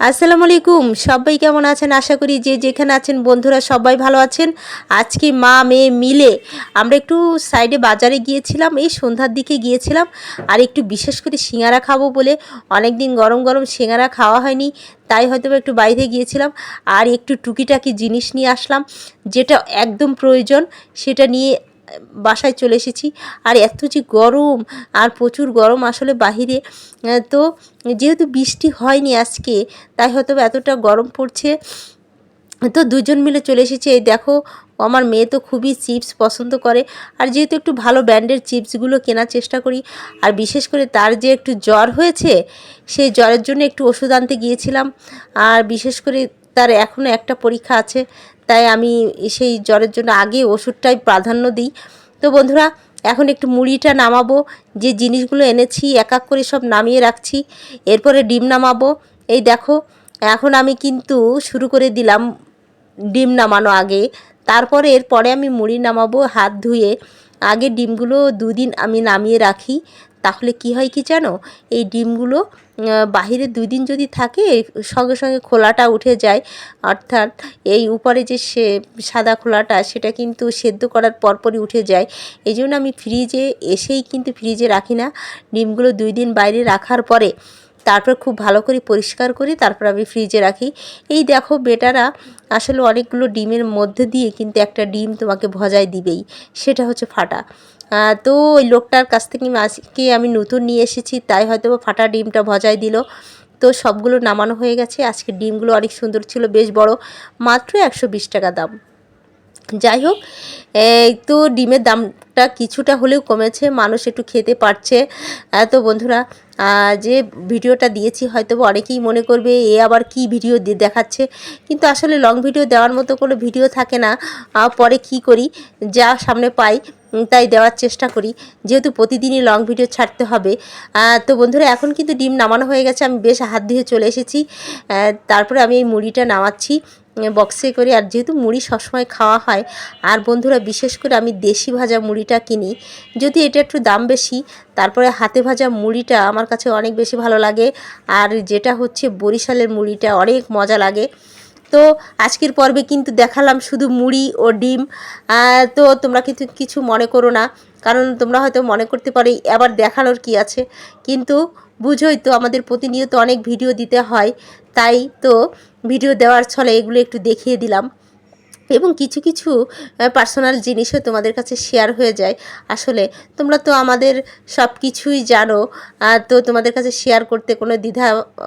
আসসালামু আলাইকুম। সবাই কেমন আছেন? আশা করি যে যেখানে আছেন বন্ধুরা সবাই ভালো আছেন। আজকে মা মেয়ে মিলে আমরা একটু সাইডে বাজারে গিয়েছিলাম, এই সন্ধ্যার দিকে গিয়েছিলাম। আর একটু বিশেষ করে সিঙ্গারা খাব বলে অনেক দিন গরম গরম সিঙ্গারা খাওয়া হয়নি, তাই হয়তো একটু বাইরে গিয়েছিলাম। আর একটু টুকিটাকি জিনিস নিয়ে আসলাম, যেটা একদম প্রয়োজন, সেটা নিয়ে বাসায় চলে এসেছি। আর এত যে গরম, আর প্রচুর গরম আসলে বাহিরে তো যেহেতু বৃষ্টি হয়নি আজকে, তাই হয়তো এতটা গরম পড়ছে। তো দুজন মিলে চলে এসেছি। এই দেখো, আমার মেয়ে তো খুবই চিপস পছন্দ করে। আর যেহেতু একটু ভালো ব্র্যান্ডের চিপসগুলো কেনার চেষ্টা করি, আর বিশেষ করে তার যে একটু জ্বর হয়েছে, সেই জ্বরের জন্য একটু ওষুধ আনতে গিয়েছিলাম। আর বিশেষ করে তার এখনও একটা পরীক্ষা আছে, তাই আমি সেই জ্বরের জন্য আগে ওষুধটাই প্রাধান্য দিই। তো বন্ধুরা, এখন একটু মুড়িটা নামাবো, যে জিনিসগুলো এনেছি, এক এক করে সব নামিয়ে রাখছি, এরপরে ডিম নামাবো। এই দেখো, এখন আমি কিন্তু শুরু করে দিলাম ডিম নামানো আগে, তারপরে এরপরে আমি মুড়ি নামাবো হাত ধুয়ে। আগে ডিমগুলো দুদিন আমি নামিয়ে রাখি, তাহলে কি হয় কি জানো? এই ডিমগুলো বাহিরে দুই দিন যদি থাকে, সঙ্গে সঙ্গে খোলাটা উঠে যায়। অর্থাৎ এই উপরে যে সে সাদা খোলাটা, সেটা কিন্তু সেদ্ধ করার পরপরই উঠে যায়। এই জন্য আমি ফ্রিজে এসেই কিন্তু ফ্রিজে রাখি না। ডিমগুলো দুই দিন বাইরে রাখার পরে তারপর খুব ভালো করে পরিষ্কার করি তারপর আমি ফ্রিজে রাখি। এই দেখো বেটারা, আসলে অনেকগুলো ডিমের মধ্যে দিয়ে কিন্তু একটা ডিম তোমাকে ভজায় দিবেই। সেটা হচ্ছে ফাটা। তো ওই লোকটার কাছ থেকে আজকে আমি নতুন নিয়ে এসেছি, তাই হয়তো ফাটা ডিমটা ভজায় দিল। তো সবগুলো নামানো হয়ে গেছে, আজকে ডিমগুলো অনেক সুন্দর ছিল, বেশ বড়, মাত্র একশো বিশ টাকা দাম। যাই হোক তো ডিমের দামটা কিছুটা হলেও কমেছে, মানুষ একটু খেতে পারছে। তো বন্ধুরা যে ভিডিওটা দিয়েছি হয়তো অনেকেই মনে করবে, এ আবার কি ভিডিও দেখাচ্ছে? কিন্তু আসলে লং ভিডিও দেওয়ার মতো কোনো ভিডিও থাকে না। পরে কি করি? যা সামনে পাই তাই দেওয়ার চেষ্টা করি। যেহেতু প্রতিদিনই লং ভিডিও ছাড়তে হবে। তো বন্ধুরা, এখন কিন্তু ডিম নামানো হয়ে গেছে। আমি বেশ হাত ধুয়ে চলে এসেছি। তারপরে আমি এই মুড়িটা নামাচ্ছি। বক্সে করে। আর যেহেতু মুড়ি সবসময় খাওয়া হয়, আর বন্ধুরা বিশেষ করে আমি দেশি ভাজা মুড়িটা কিনি, যদি এটা একটু দাম বেশি, তারপরে হাতে ভাজা মুড়িটা আমার কাছে অনেক বেশি ভালো লাগে। আর যেটা হচ্ছে বরিশালের মুড়িটা অনেক মজা লাগে। তো আজকের পর্বে কিন্তু দেখালাম শুধু মুড়ি ও ডিম। তো তোমরা কিন্তু কিছু মনে করো না, কারণ তোমরা হয়তো মনে করতে পারো, আবার দেখানোর কি আছে। কিন্তু বুঝোই তো আমাদের প্রতিনিয়ত অনেক ভিডিও দিতে হয়। তাই তো ভিডিও দেওয়ার ছলে এগুলো একটু দেখিয়ে দিলাম। এবং কিছু কিছু পার্সোনাল জিনিসও তোমাদের কাছে শেয়ার হয়ে যায়। আসলে তোমরা তো আমাদের সব কিছুই জানো তো তোমাদের কাছে শেয়ার করতে কোনো দ্বিধা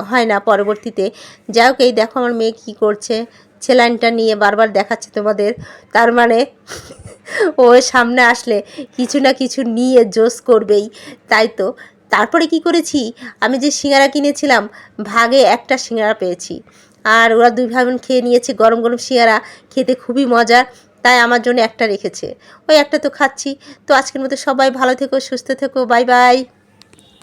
হয় না পরবর্তীতে। যাই হোক, এই দেখো আমার মেয়ে কী করছে। ছেলাইনটা নিয়ে বারবার দেখাচ্ছে তোমাদের। তার মানে ও সামনে আসলে কিছু না কিছু নিয়ে জোস করবেই। তাই তো। তারপরে কি করেছি? আমি যে সিঙ্গারা কিনেছিলাম, ভাগে একটা সিঙ্গারা পেয়েছি। আর ওরা দুই ভাই বোন খেয়ে নিয়েছে, গরম গরম শিয়ারা খেতে খুবই মজার। তাই আমার জন্য একটা রেখেছে। ওই একটা তো খাচ্ছি। তো আজকের মতো সবাই ভালো থেকো, সুস্থ থেকো, বাই বাই।